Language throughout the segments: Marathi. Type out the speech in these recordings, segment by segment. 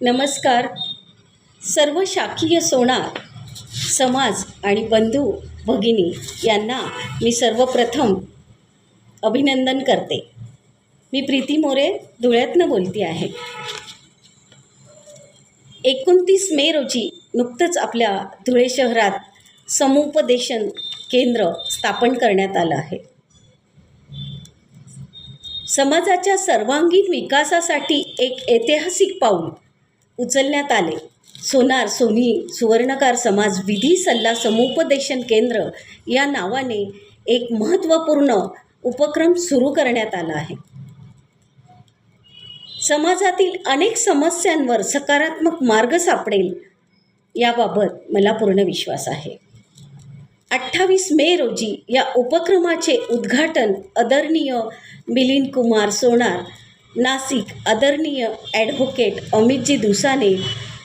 नमस्कार. सर्व शाखीय सोनार समाज आणि बंधू भगिनी यांना मी सर्वप्रथम अभिनंदन करते. मी प्रीती मोरे धुळ्यातनं बोलते आहे. एकोणतीस मे रोजी नुकतंच आपल्या धुळे शहरात समुपदेशन केंद्र स्थापन करण्यात आलं आहे. समाजाच्या सर्वांगीण विकासासाठी एक ऐतिहासिक पाऊल उचलण्यात आले. सोनार सोनी सुवर्णकार समाज विधी सल्ला समुपदेशन केंद्र या नावाने एक महत्त्वपूर्ण उपक्रम सुरू करण्यात आला आहे. समाजातील अनेक समस्यांवर सकारात्मक मार्ग सापडेल याबाबत मला पूर्ण विश्वास आहे. अठ्ठावीस मे रोजी या उपक्रमाचे उद्घाटन आदरणीय मिलिंद कुमार सोनार नाशिक आदरणीय ॲडव्होकेट अमितजी दुसाने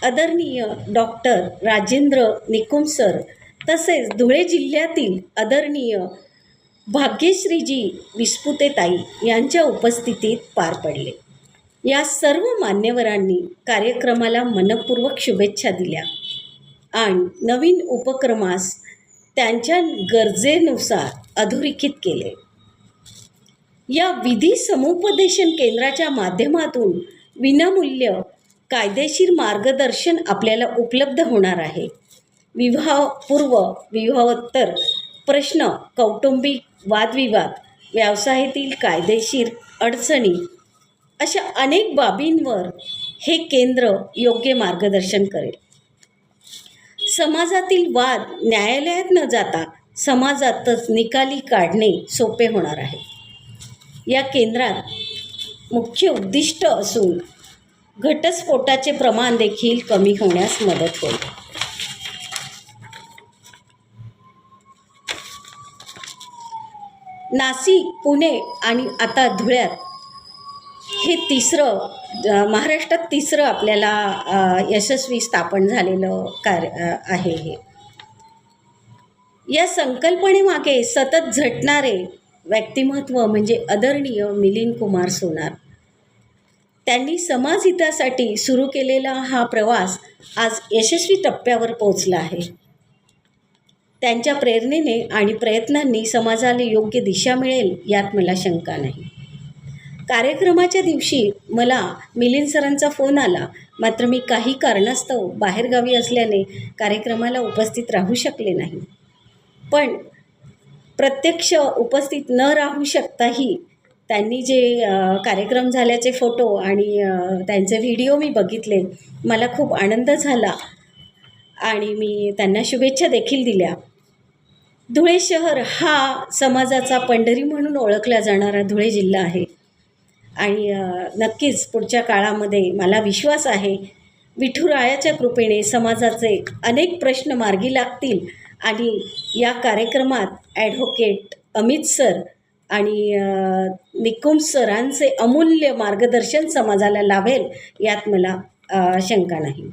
आदरणीय डॉक्टर राजेंद्र निकुम सर तसेच धुळे जिल्ह्यातील आदरणीय भाग्यश्रीजी विस्पुतेताई यांच्या उपस्थितीत पार पडले. या सर्व मान्यवरांनी कार्यक्रमाला मनपूर्वक शुभेच्छा दिल्या आणि नवीन उपक्रमास त्यांच्या गरजेनुसार अधोरेखित केले. या विधी समुपदेशन केंद्राच्या माध्यमातून विनामूल्य कायदेशीर मार्गदर्शन आपल्याला उपलब्ध होणार आहे. विवाहपूर्व विवाहोत्तर प्रश्न कौटुंबिक वादविवाद व्यवसायातील कायदेशीर अडचणी अशा अनेक बाबींवर हे केंद्र योग्य मार्गदर्शन करेल. समाजातील वाद न्यायालयात न जाता समाजातच निकाली काढणे सोपे होणार आहे. या केंद्रात मुख्य उद्दिष्ट असून घटस्फोटाचे प्रमाण देखील कमी होण्यास मदत होईल. नाशिक पुणे आणि आता धुळ्यात हे तिसरं महाराष्ट्रात तिसरं आपल्याला यशस्वी स्थापन झालेलं कार्य आहे हे. या संकल्पनेमागे सतत झटणारे व्यक्तिमत्व म्हणजे आदरणीय मिलिंद कुमार सोनार. त्यांनी समाजहितासाठी सुरू केलेला हा प्रवास आज यशस्वी टप्प्यावर पोहोचला आहे. त्यांच्या प्रेरणेने आणि प्रयत्नांनी समाजाला योग्य दिशा मिळेल यात मला शंका नाही. कार्यक्रमाच्या दिवशी मला मिलिंद सरांचा फोन आला. मात्र मी काही कारणास्तव बाहेरगावी असल्याने कार्यक्रमाला उपस्थित राहू शकले नाही. पण प्रत्यक्ष उपस्थित न राहू शकताही त्यांनी जे कार्यक्रम झाल्याचे फोटो आणि त्यांचे व्हिडिओ मी बघितले मला खूप आनंद झाला आणि मी त्यांना शुभेच्छा देखील दिल्या. धुळे शहर हा समाजाचा पंढरी म्हणून ओळखला जाणारा धुळे जिल्हा आहे. आणि नक्कीच पुढच्या काळामध्ये मला विश्वास आहे विठुरायाच्या कृपेने समाजाचे अनेक प्रश्न मार्गी लागतील आणि या कार्यक्रमात ॲडव्होकेट अमित सर आणि निकुम सरांचे अमूल्य मार्गदर्शन समाजाला लाभेल यात मला शंका नाही.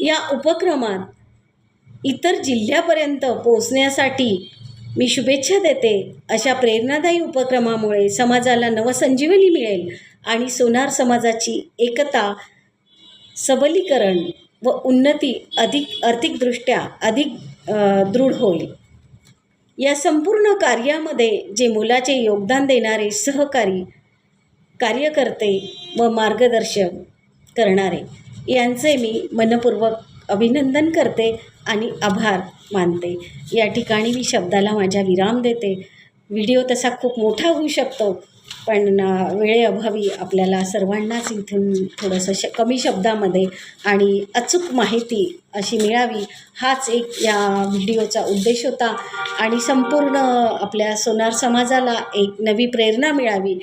या उपक्रमात इतर जिल्ह्यापर्यंत पोचण्यासाठी मी शुभेच्छा देते. अशा प्रेरणादायी उपक्रमामुळे समाजाला नवसंजीवनी मिळेल आणि सोनार समाजाची एकता सबलीकरण व उन्नती अधिक आर्थिकदृष्ट्या अधिक दृढ होईल. या संपूर्ण कार्यामध्ये जे मुलाचे योगदान देणारे सहकारी कार्यकर्ते व मार्गदर्शक करणारे यांचे मी मनपूर्वक अभिनंदन करते आणि आभार मानते. या ठिकाणी मी शब्दाला माझ्या विराम देते. व्हिडिओ तसा खूप मोठा होऊ शकतो. पण वेळेअभावी आपल्याला सर्वांनाच इथून थोडंसं श कमी शब्दामध्ये आणि अचूक माहिती अशी मिळावी हाच एक या व्हिडिओचा उद्देश होता. आणि संपूर्ण आपल्या सोनार समाजाला एक नवी प्रेरणा मिळावी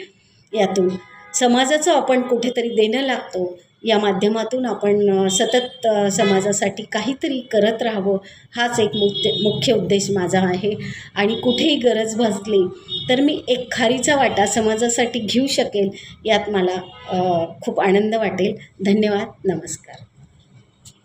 यातून. समाजाचं आपण कुठेतरी देणं लागतो. या माध्यमातून आपण सतत समाजासाठी काहीतरी करत राहावं हाच एक मुख्य मुख्य उद्देश माझा आहे. आणि कुठेही गरज भासली तर मी एक खारीचा वाटा समाजासाठी घेऊ शकेल यात मला खूप आनंद वाटेल. धन्यवाद. नमस्कार.